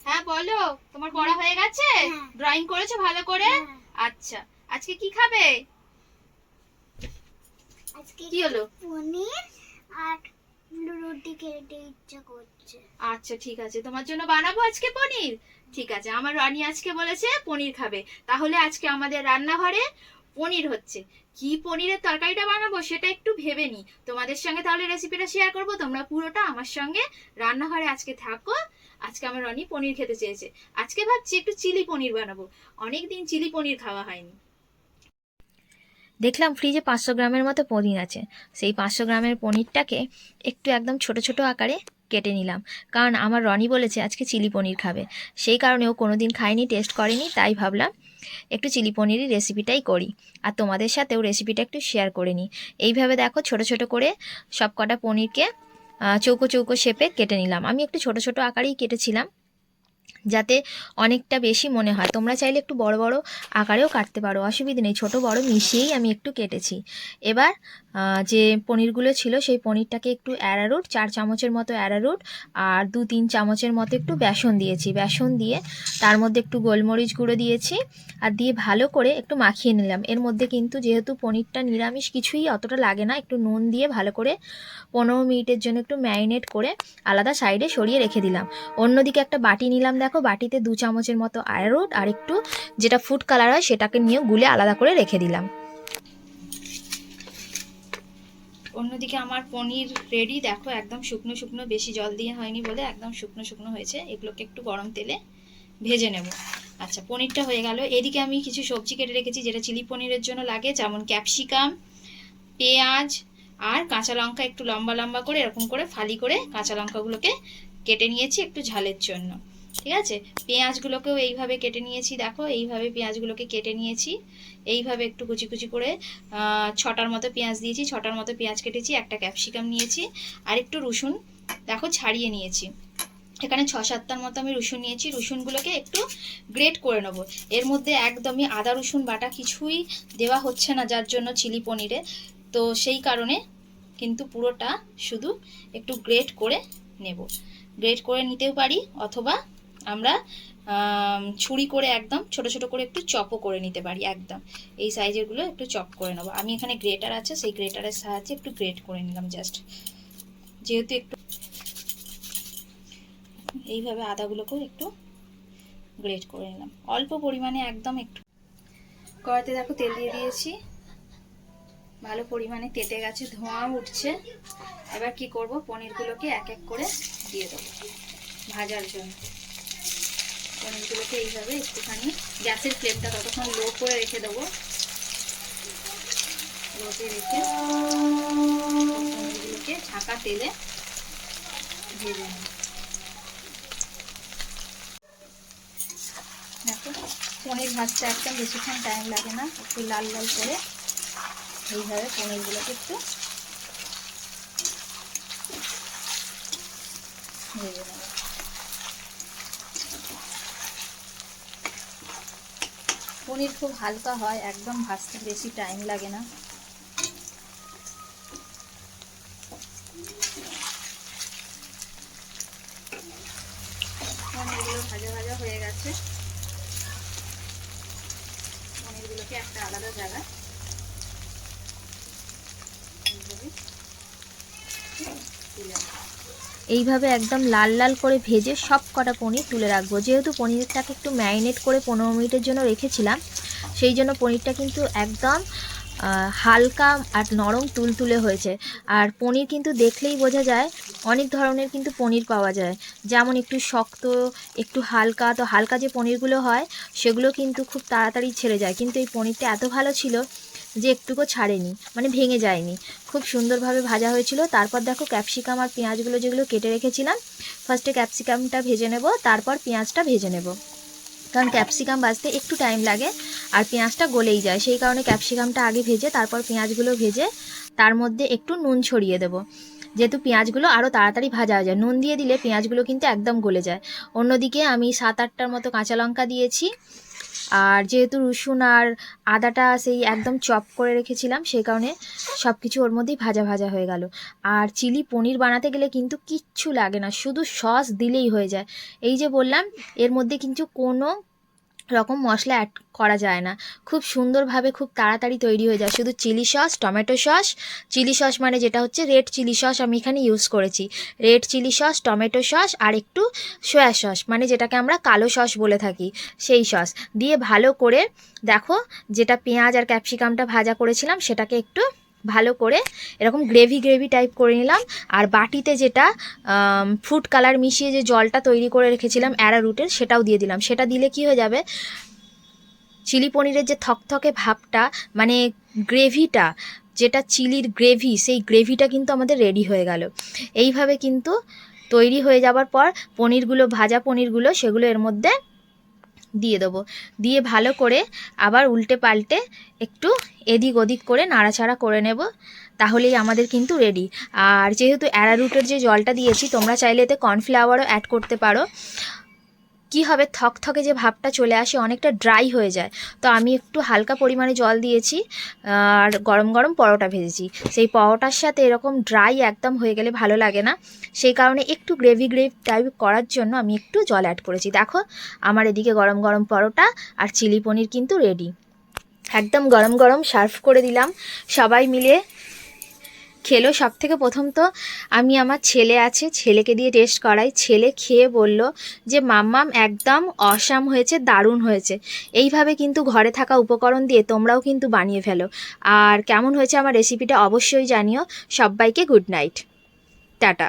হ্যাঁ বলো তোমার পড়া হয়ে। গেছে? হ্যাঁ। ড্রয়িং করেছ ভালো করে? হ্যাঁ। আচ্ছা আজকে কি খাবে? আজকে কি হলো? পনির আর রুটি খেতে ইচ্ছা করছে। আচ্ছা ঠিক আছে। তোমার জন্য বানাবো আজকে পনির? ঠিক আছে, আমার রানী আজকে বলেছে পনির খাবে। তাহলে আজকে আমাদের রান্নাঘরে পনির হচ্ছে। কি পনিরের তরকারিটা বানাবো সেটা একটু ভেবে নি। তোমাদের সঙ্গে তাহলে রেসিপিটা শেয়ার করব। তোমরা পুরোটা আমার সঙ্গে রান্নাঘরে আজকে থাকো। আজকে আমার রানী পনির খেতে চেয়েছে। আজকে ভাবছি একটু চিলি পনির বানাবো। অনেকদিন চিলি পনির খাওয়া হয়নি। দেখলাম ফ্রিজে পাঁচশো গ্রামের মতো পনির আছে। সেই পাঁচশো গ্রামের পনিরটাকে একটু একদম ছোট ছোট আকারে কেটে নিলাম। কারণ আমার রনি বলেছে আজকে চিলি পনির খাবে। সেই কারণে ও কোনো দিন খায়নি টেস্ট করেনি, তাই ভাবলাম একটু চিলি পনিরের রেসিপিটাই করি। আর তোমাদের সাথেও রেসিপিটা একটু শেয়ার করে নিই। এইভাবে দেখো ছোট ছোট করে সব কটা পনিরকে চৌকো চৌকো শেপে কেটে নিলাম। আমি একটু ছোট ছোট আকারেই কেটেছিলাম। যাতে অনেকটা বেশি মনে হয়। তোমরা চাইলে একটু বড় বড় আকারেও কাটতে পারো। অসুবিধে নেই। ছোটো, বড় মিশিয়েই আমি একটু কেটেছি। এবার যে পনিরগুলো ছিল সেই পনিরটাকে একটু অ্যারারুট চার চামচের মতো অ্যারারুট আর দু তিন চামচের মতো একটু বেসন দিয়েছি। বেসন দিয়ে তার মধ্যে একটু গোলমরিচ গুঁড়ো দিয়েছি আর দিয়ে ভালো করে একটু মাখিয়ে নিলাম। এর মধ্যে কিন্তু যেহেতু পনিরটা নিরামিষ কিছুই অতটা লাগে না, একটু নুন দিয়ে ভালো করে পনেরো মিনিটের জন্য একটু ম্যারিনেট করে আলাদা সাইডে সরিয়ে রেখে দিলাম। অন্যদিকে একটা বাটি নিলাম, দেখো, বাটিতে দু চামচের মতো আয়রোট আর একটু যেটা ফুড কালার হয় সেটাকে নিয়ে গুলে আলাদা করে রেখে দিলাম। অন্যদিকে আমার পনির রেডি দেখো একদম শুকনো শুকনো, বেশি জল দিয়ে হয়নি বলে একদম শুকনো শুকনো হয়েছে। এগুলোকে একটু গরম তেলে ভেজে নেব। আচ্ছা পনিরটা হয়ে গেল। এদিকে আমি কিছু সবজি কেটে রেখেছি, যেটা চিলি পনিরের জন্য লাগে, যেমন ক্যাপসিকাম, পেঁয়াজ আর কাঁচা লঙ্কা একটু লম্বা লম্বা করে, এরকম করে ফালি করে কাঁচা লঙ্কাগুলোকে কেটে নিয়েছি একটু ঝালের জন্য। ঠিক আছে? পেঁয়াজগুলোকেও এইভাবে কেটে নিয়েছি, দেখো। এইভাবে পেঁয়াজগুলোকে কেটে নিয়েছি। এইভাবে একটু কুচি কুচি করে ছটার মতো পেঁয়াজ দিয়েছি, ছটার মতো পেঁয়াজ কেটেছি, একটা ক্যাপসিকাম নিয়েছি, আর একটু রসুন, দেখো, ছাড়িয়ে নিয়েছি। এখানে ছ সাতটার মতো আমি রসুন নিয়েছি। রসুনগুলোকে একটু গ্রেট করে নেব। এর মধ্যে একদমই আদা রসুন বাটা কিছুই দেওয়া হচ্ছে না, যার জন্য চিলি পনিরে। তো সেই কারণে কিন্তু পুরোটা শুধু একটু গ্রেট করে নেব। গ্রেট করে নিতেও পারি, অথবা আমরা ছুরি করে একদম ছোট ছোট করে একটু চপও করে নিতে পারি, একদম। এই সাইজেরগুলো একটু চপ করে নেব। আমি এখানে গ্রেটার আছে, সেই গ্রেটারের সাহায্যে একটু গ্রেট করে নিলাম জাস্ট যেহেতু একটু এইভাবে আদাগুলোকেও একটু গ্রেট করে নিলাম। অল্প পরিমাণে একদম একটু কড়াতে দেখো তেল দিয়ে দিয়েছি। ভালো পরিমাণে তেতে গেছে ধোঁয়া উঠছে। এবার কি করব? পনিরগুলোকে এক এক করে দিয়ে দেবো ভাজার জন্য। পনিরগুলোকে এইভাবে একটুখানি। গ্যাসের ফ্লেমটা ততক্ষণ লো করে রেখে দেবো। লোতে রেখে পনিরগুলোকে ছাঁকা তেলে ভেজে নেব। দেখো, পনির ভাজতে একদম বেশিক্ষণ টাইম লাগে না, একটু লাল লাল করে এইভাবে পনিরগুলোকে একটু ভেজে নেব। পনির খুব হালকা হয়, একদম ভাজতে বেশি টাইম লাগে না পনিরগুলো ভাজা ভাজা হয়ে গেছে পনিরগুলোকে একটা আলাদা জায়গায় তুলে। এইভাবে একদম লাল লাল করে ভেজে সব কটা পনির তুলে রাখব। যেহেতু পনিরটাকে একটু ম্যারিনেট করে পনেরো মিনিটের জন্য রেখেছিলাম, সেই জন্য পনিরটা কিন্তু একদম হালকা আর নরম তুলতুলে হয়েছে। আর পনির কিন্তু দেখলেই বোঝা যায়, অনেক ধরনের কিন্তু পনির পাওয়া যায়। যেমন একটু শক্ত, একটু হালকা, তো হালকা যে পনিরগুলো হয়, সেগুলো কিন্তু খুব তাড়াতাড়ি ছেড়ে যায়। কিন্তু এই পনিরটা এত ভালো ছিল যে একটুকু ছাড়েনি মানে ভেঙে যায়নি। খুব সুন্দরভাবে ভাজা হয়েছিল। তারপর দেখো ক্যাপসিকাম আর পেঁয়াজগুলো যেগুলো কেটে রেখেছিলাম ফার্স্টে ক্যাপসিকামটা ভেজে নেব, তারপর পেঁয়াজটা ভেজে নেব। কারণ ক্যাপসিকাম ভাজতে একটু টাইম লাগে আর পেঁয়াজটা গলেই যায়। সেই কারণে ক্যাপসিকামটা আগে ভেজে, তারপর পেঁয়াজগুলো ভেজে তার মধ্যে একটু নুন ছড়িয়ে দেবো। যেহেতু পেঁয়াজগুলো আরও তাড়াতাড়ি ভাজা হয়ে যায়, নুন দিয়ে দিলে পেঁয়াজগুলো কিন্তু একদম গলে যায়। অন্যদিকে আমি সাত আটটার মতো কাঁচা লঙ্কা দিয়েছি। আর যেহেতু রসুন আর আদাটা সেই একদম চপ করে রেখেছিলাম, সেই কারণে সব কিছু ওর মধ্যেই ভাজা ভাজা হয়ে গেল। আর চিলি পনির বানাতে গেলে কিন্তু কিচ্ছু লাগে না, শুধু সস দিলেই হয়ে যায়। এই যে বললাম, এর মধ্যে কিন্তু কোনো রকম মশলা অ্যাড করা যায় না। খুব সুন্দরভাবে খুব তাড়াতাড়ি তৈরি হয়ে যায়। শুধু chilli sauce, tomato sauce, chilli sauce মানে যেটা হচ্ছে রেড চিলি সস আমি এখানে ইউজ করেছি। Red chilli sauce tomato sauce আর একটু সয়া সস মানে যেটাকে আমরা কালো সস বলে থাকি, সেই সস। দিয়ে ভালো করে দেখো যেটা পেঁয়াজ আর ক্যাপসিকামটা ভাজা করেছিলাম সেটাকে একটু ভালো করে এরকম গ্রেভি গ্রেভি টাইপ করে নিলাম। আর বাটিতে যেটা ফুড কালার মিশিয়ে যে জলটা তৈরি করে রেখেছিলাম অ্যারারুটের সেটাও দিয়ে দিলাম। সেটা দিলে কি হয়ে যাবে? চিলি পনিরের যে থকথকে ভাবটা মানে গ্রেভিটা যেটা চিলির গ্রেভি সেই গ্রেভিটা কিন্তু আমাদের রেডি হয়ে গেল। এইভাবে কিন্তু তৈরি হয়ে যাবার পর পনিরগুলো, ভাজা পনিরগুলো, সেগুলো এর মধ্যে দিয়ে দেবো। দিয়ে ভালো করে আবার উল্টে পাল্টে একটু এদিক ওদিক করে নাড়াচাড়া করে নেব, তাহলেই আমাদের কিন্তু রেডি আর যেহেতু অ্যারারুটের যে জলটা দিয়েছি, তোমরা চাইলে এতে কর্নফ্লাওয়ারও অ্যাড করতে পারো। কি হবে? থকথকে যে ভাবটা চলে আসে, অনেকটা ড্রাই হয়ে যায়। তো আমি একটু হালকা পরিমাণে জল দিয়েছি, আর গরম গরম পরোটা ভেজেছি। সেই পরোটার সাথে এরকম ড্রাই একদম হয়ে গেলে ভালো লাগে না। সেই কারণে একটু গ্রেভি গ্রেভি টাইপ করার জন্য আমি একটু জল অ্যাড করেছি। দেখো, আমার এদিকে গরম গরম পরোটা আর চিলি পনির কিন্তু রেডি একদম গরম গরম সার্ভ করে দিলাম। সবাই মিলে খেলো। সব থেকে প্রথম তো আমি আমার ছেলে আছে, ছেলেকে দিয়ে টেস্ট করাই। ছেলে খেয়ে বলল যে, মাম্মাম, একদম অসাম হয়েছে, দারুণ হয়েছে। এইভাবে কিন্তু ঘরে থাকা উপকরণ দিয়ে তোমরাও কিন্তু বানিয়ে ফেলো। আর কেমন হয়েছে আমার রেসিপিটা অবশ্যই জানিও। সবাইকে গুড নাইট টাটা।